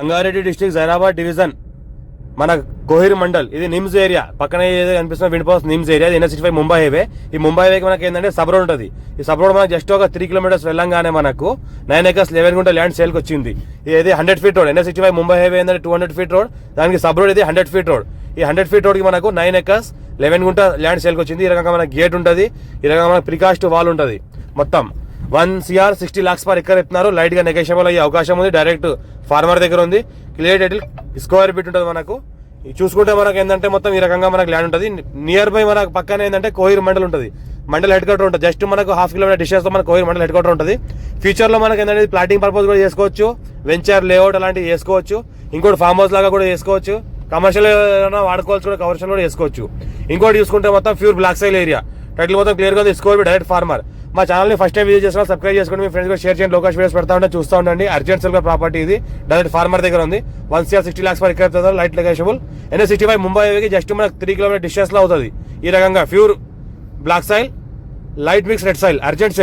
Rangareddy district Zaheerabad division మన కోహిర్ మండల్ ఇది NIMS area. పక్కన ఏదో కనిపిస్తున్న విండిపోస్ నిమ్స్ ఏరియా ఇది ఎన్ఎస్ ఫైవ్ ముంబై హైవే. ఈ ముంబై హైవేకి మనకి ఏంటంటే సబ్ రోడ్ ఉంటుంది. ఈ సబ్ రోడ్ మనకి జస్ట్ ఒక త్రీ కిలోమీటర్స్ వెళ్ళంగానే మనకు nine acres eleven gunta land సేల్కి వచ్చింది. ఇది hundred feet road NH five Mumbai highway ఏంటంటే టూ హండ్రెడ్ ఫీట్ రోడ్. దానికి సబ్ రోడ్ ఇది హండ్రెడ్ ఫీట్ రోడ్. ఈ హండ్రెడ్ ఫీట్ రోడ్కి మనకు nine acres eleven gunta land సేల్కి వచ్చింది. ఈ రకంగా మనకి గేట్ ఉంటుంది. ఈ రకంగా మనకి ప్రికాస్ట్ వాల్ ఉంటుంది. మొత్తం one CR sixty lakhs per acre ఇస్తున్నారు లైట్గా నెగోషియబుల్ అయ్యే అవకాశం ఉంది. డైరెక్ట్ ఫార్మర్ దగ్గర ఉంది. క్లియర్ టైటిల్ స్క్వేర్ ఫీట్ ఉంటుంది మనకు. ఇది చూసుకుంటే మనకు ఏంటంటే మొత్తం ఈ రకంగా మనకు ల్యాండ్ ఉంటుంది. నియర్ బై మనకు పక్కన ఏంటంటే కోయిర్ మండల్ ఉంటుంది. మండల్ హెడ్ క్వార్టర్ ఉంటుంది. జస్ట్ మనకు హాఫ్ కిలోమీటర్ డిస్టెన్స్ మనకు కోహిర్ మండల్ హెడ్ క్వార్టర్ ఉంటుంది. ఫ్యూచర్లో మనకి ఏంటంటే ప్లాటింగ్ పర్పస్ కూడా చేసుకోవచ్చు. వెంచర్ లేఅవుట్ అలాంటివి చేసుకోవచ్చు. ఇంకోటి ఫామ్ హౌస్ లాగా కూడా చేసుకోవచ్చు. కమర్షియల్ ఏమైనా వాడుకోవచ్చు కూడా కమర్షియల్ కూడా చేసుకోవచ్చు. ఇంకోటి చూసుకుంటే మొత్తం pure black soil area title మొత్తం క్లియర్గా తీసుకోవాలి డైరెక్ట్ ఫార్మర్. మా ఛానల్ని ఫస్ట్ టైం విజిట్ చేసిన సబ్స్క్రైబ్ చేసుకోండి మీ ఫ్రెండ్స్ కూడా షేర్ చేయండి. లోకేష్ వీడియోస్ పెడతా ఉంటే చూస్తూ ఉండండి. అర్జెంట్ సెల్ ప్రాపర్టీ ఇది. డైరెక్ట్ ఫార్మర్ దగ్గర ఉంది. వన్ సిఆర్ సిక్స్టీ లాక్స్ వరకు ఇక్కడ లైట్ లొకేషబుల్ ఎన్ఎస్ సిక్స్టీ ఫైవ్ ముంబై హైవేకి జస్ట్ మనకు త్రీ కిలోమీటర్ డిస్టెన్స్లో అవుతుంది. ఈ రకంగా pure black soil light mix red soil urgent sale